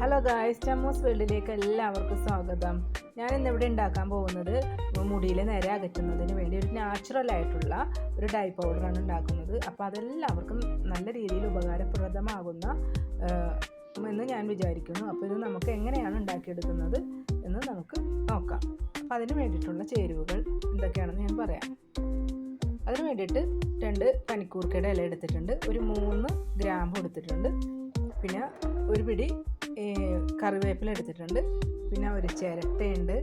Hello guys ചമ്മൂസ് വേൾഡിലേക്ക് എല്ലാവർക്കും സ്വാഗതം. ഞാൻ ഇന്ന് ഇവിടെ ഉണ്ടാക്കാൻ പോകുന്നത് മുടിയിൽ നേരെ അകറ്റുന്നതിന് വേണ്ടി ഒരു നാച്ചുറൽ ആയിട്ടുള്ള ഒരു ഡൈ പൗഡറാണ് ഉണ്ടാക്കുന്നത്. അപ്പോൾ അതെല്ലാവർക്കും നല്ല രീതിയിൽ ഉപകാരപ്രദമാകുന്ന എന്ന് ഞാൻ വിചാരിക്കുന്നു. അപ്പോൾ ഇത് നമുക്ക് എങ്ങനെയാണ് ഉണ്ടാക്കിയെടുക്കുന്നത് എന്ന് നമുക്ക് നോക്കാം. അപ്പോൾ അതിന് വേണ്ടിയിട്ടുള്ള ചേരുവകൾ എന്തൊക്കെയാണെന്ന് ഞാൻ പറയാം. അതിന് വേണ്ടിയിട്ട് രണ്ട് പനിക്കൂർക്കയുടെ ഇല എടുത്തിട്ടുണ്ട്. ഒരു മൂന്ന് ഗ്രാമ്പ് എടുത്തിട്ടുണ്ട്. പിന്നെ ഒരു പിടി കറിവേപ്പില എടുത്തിട്ടുണ്ട്. പിന്നെ ഒരു ചിരട്ടയുണ്ട്.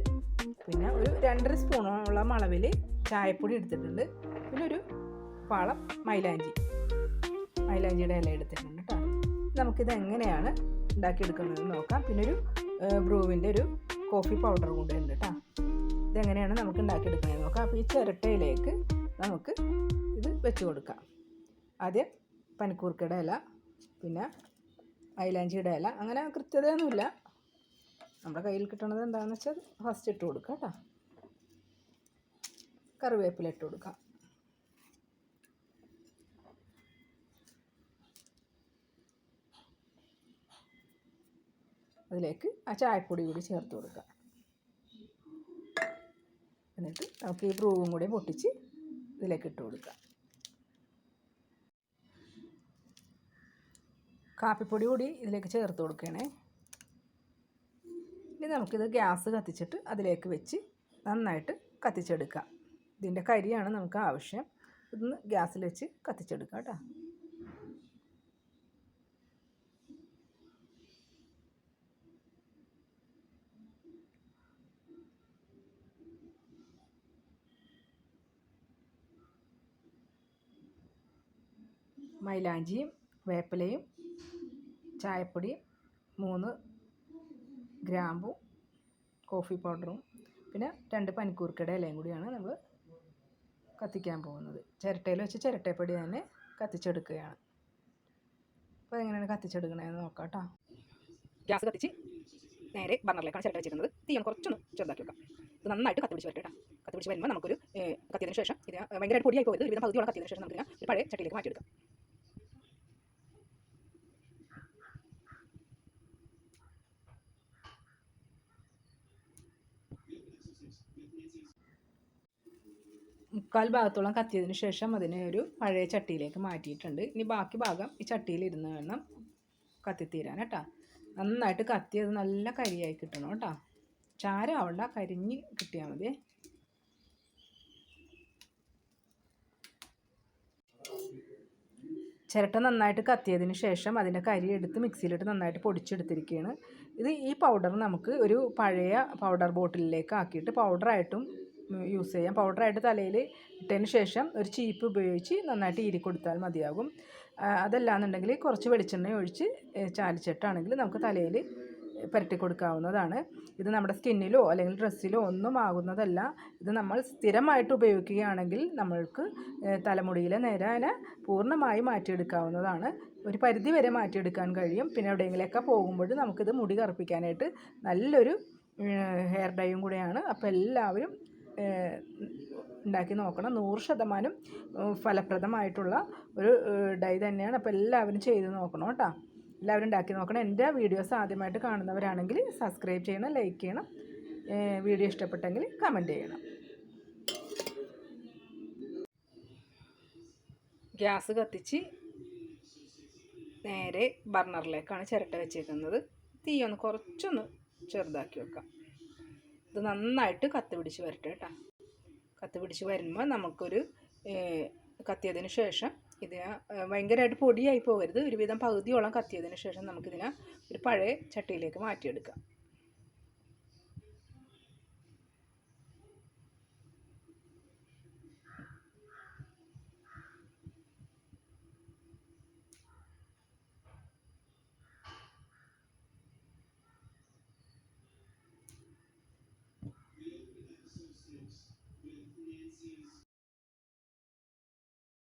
പിന്നെ ഒരു രണ്ടര സ്പൂണോളം അളവിൽ ചായപ്പൊടി എടുത്തിട്ടുണ്ട്. പിന്നെ ഒരു പാളം മൈലാഞ്ചി. മൈലാഞ്ചിയുടെ ഇല എടുത്തിട്ടുണ്ട് കേട്ടോ. നമുക്കിത് എങ്ങനെയാണ് ഉണ്ടാക്കിയെടുക്കുന്നതെന്ന് നോക്കാം. പിന്നെ ഒരു ബ്രൂവിന്റെ ഒരു കോഫി പൗഡർ കൂടെ ഉണ്ട് കേട്ടോ. ഇതെങ്ങനെയാണ് നമുക്ക് ഉണ്ടാക്കിയെടുക്കുന്നത് നോക്കാം. അപ്പോൾ ഈ ചിരട്ടയിലേക്ക് നമുക്ക് ഇത് വെച്ച് കൊടുക്കാം. ആദ്യം പനിക്കൂർക്കയുടെ ഇല പിന്നെ മൈലാഞ്ചിയുടെ ഇല. അങ്ങനെ കൃത്യതയൊന്നുമില്ല. നമ്മുടെ കയ്യിൽ കിട്ടണത് എന്താണെന്ന് വെച്ചാൽ ഫസ്റ്റ് ഇട്ട് കൊടുക്കുക കേട്ടോ. കറിവേപ്പില ഇട്ട് കൊടുക്കുക. അതിലേക്ക് ആ ചായപ്പൊടി കൂടി ചേർത്ത് കൊടുക്കുക. എന്നിട്ട് നമുക്ക് ഈ ബ്രൂവും കൂടി പൊട്ടിച്ച് ഇതിലേക്ക് ഇട്ട് കൊടുക്കുക. കാപ്പിപ്പൊടി കൂടി ഇതിലേക്ക് ചേർത്ത് കൊടുക്കണേ ഇനി നമുക്കിത് ഗ്യാസ് കത്തിച്ചിട്ട് അതിലേക്ക് വെച്ച് നന്നായിട്ട് കത്തിച്ചെടുക്കാം. ഇതിന്റെ കരിയാണ് നമുക്ക് ആവശ്യം. ഇതൊന്ന് ഗ്യാസിൽ വെച്ച് കത്തിച്ചെടുക്കാം കേട്ടോ. മൈലാഞ്ചിയും വേപ്പിലയും ചായപ്പൊടിയും മൂന്ന് ഗ്രാമ്പും കോഫി പൗഡറും പിന്നെ രണ്ട് പനിക്കൂർക്കയുടെ ഇലയും കൂടിയാണ് നമ്മൾ കത്തിക്കാൻ പോകുന്നത്. ചിരട്ടയിൽ വെച്ച് ചിരട്ടപ്പൊടി തന്നെ കത്തിച്ചെടുക്കുകയാണ്. അപ്പോൾ എങ്ങനെയാണ് കത്തിച്ചെടുക്കണതെന്ന് നോക്കാം കേട്ടോ. ഗ്യാസ് കത്തിച്ച് നേരെ ബർണറിലേക്കാണ് ചിരട്ട വെച്ചിരുന്നത് തീ കുറച്ചൊന്ന് ചെറുതാക്കി വെക്കാം. ഇത് നന്നായിട്ട് കത്തി പിടിച്ച് വരട്ടെ കേട്ടോ. കത്തി വരുമ്പോൾ നമുക്കൊരു കത്തിയതിന് ശേഷം ഇത് ഭയങ്കരമായിട്ട് പൊടിയായി പോയത് ഒരുവിധം പകുതിയോളം കത്തിയതിന് ശേഷം നമുക്ക് ഒരു പഴയ ചട്ടിയിലേക്ക് മാറ്റിയെടുക്കാം. മുക്കാൽ ഭാഗത്തോളം കത്തിയതിന് ശേഷം അതിനെ ഒരു പഴയ ചട്ടിയിലേക്ക് മാറ്റിയിട്ടുണ്ട്. ഇനി ബാക്കി ഭാഗം ഈ ചട്ടിയിൽ ഇരുന്ന് വേണം കത്തിത്തീരാൻ കേട്ടോ. നന്നായിട്ട് കത്തിയത് നല്ല കരിയായി കിട്ടണം കേട്ടോ. ചാരാവണ്ട കരിഞ്ഞ് കിട്ടിയാൽ മതി. ചിരട്ട നന്നായിട്ട് കത്തിയതിന് ശേഷം അതിന്റെ കരി എടുത്ത് മിക്സിയിലിട്ട് നന്നായിട്ട് പൊടിച്ചെടുത്തിരിക്കുകയാണ്. ഇത് ഈ പൗഡർ നമുക്ക് ഒരു പഴയ പൗഡർ ബോട്ടിലിലേക്ക് ആക്കിയിട്ട് പൗഡറായിട്ടും യൂസ് ചെയ്യാം. പൗഡറായിട്ട് തലയിൽ ഇട്ടതിന് ശേഷം ഒരു ചീപ്പ് ഉപയോഗിച്ച് നന്നായിട്ട് ഈരി കൊടുത്താൽ മതിയാകും. അതല്ലാന്നുണ്ടെങ്കിൽ കുറച്ച് വെളിച്ചെണ്ണ ഒഴിച്ച് ചാലിച്ചിട്ടാണെങ്കിൽ നമുക്ക് തലയിൽ പുരട്ടി കൊടുക്കാവുന്നതാണ്. ഇത് നമ്മുടെ സ്കിന്നിലോ അല്ലെങ്കിൽ ഡ്രസ്സിലോ ഒന്നും ആകുന്നതല്ല. ഇത് നമ്മൾ സ്ഥിരമായിട്ട് ഉപയോഗിക്കുകയാണെങ്കിൽ നമ്മൾക്ക് തലമുടിയിലെ നിരനെ പൂർണമായി മാറ്റിയെടുക്കാവുന്നതാണ്. ഒരു പരിധി വരെ മാറ്റിയെടുക്കാൻ കഴിയും. പിന്നെ എവിടെയെങ്കിലുമൊക്കെ പോകുമ്പോൾ നമുക്കിത് മുടി കറുപ്പിക്കാനായിട്ട് നല്ലൊരു ഹെയർ ഡൈയും കൂടെയാണ്. അപ്പോൾ എല്ലാവരും ഉണ്ടാക്കി നോക്കണം. നൂറ് ശതമാനം ഫലപ്രദമായിട്ടുള്ള ഒരു ഡൈ തന്നെയാണ്. അപ്പോൾ എല്ലാവരും ചെയ്ത് നോക്കണം കേട്ടോ. എല്ലാവരും ഉണ്ടാക്കി നോക്കണം. എന്റെ വീഡിയോസ് ആദ്യമായിട്ട് കാണുന്നവരാണെങ്കിൽ സബ്സ്ക്രൈബ് ചെയ്യണം ലൈക്ക് ചെയ്യണം. വീഡിയോ ഇഷ്ടപ്പെട്ടെങ്കിൽ കമന്റ് ചെയ്യണം. ഗ്യാസ് കത്തിച്ച് നേരെ ബർണറിലേക്കാണ് ചിരട്ട വെച്ചേക്കുന്നത്. തീയൊന്ന് കുറച്ചൊന്ന് ചെറുതാക്കി വെക്കാം. ഇത് നന്നായിട്ട് കത്തി പിടിച്ച് വരട്ടെ കേട്ടോ. കത്തി പിടിച്ച് വരുമ്പോൾ നമുക്കൊരു കത്തിയതിന് ശേഷം ഇതിനെ ഭയങ്കരമായിട്ട് പൊടിയായി പോകരുത്. ഒരുവിധം പകുതിയോളം കത്തിയതിന് ശേഷം നമുക്കിതിനെ ഒരു പഴയ ചട്ടിയിലേക്ക് മാറ്റിയെടുക്കാം.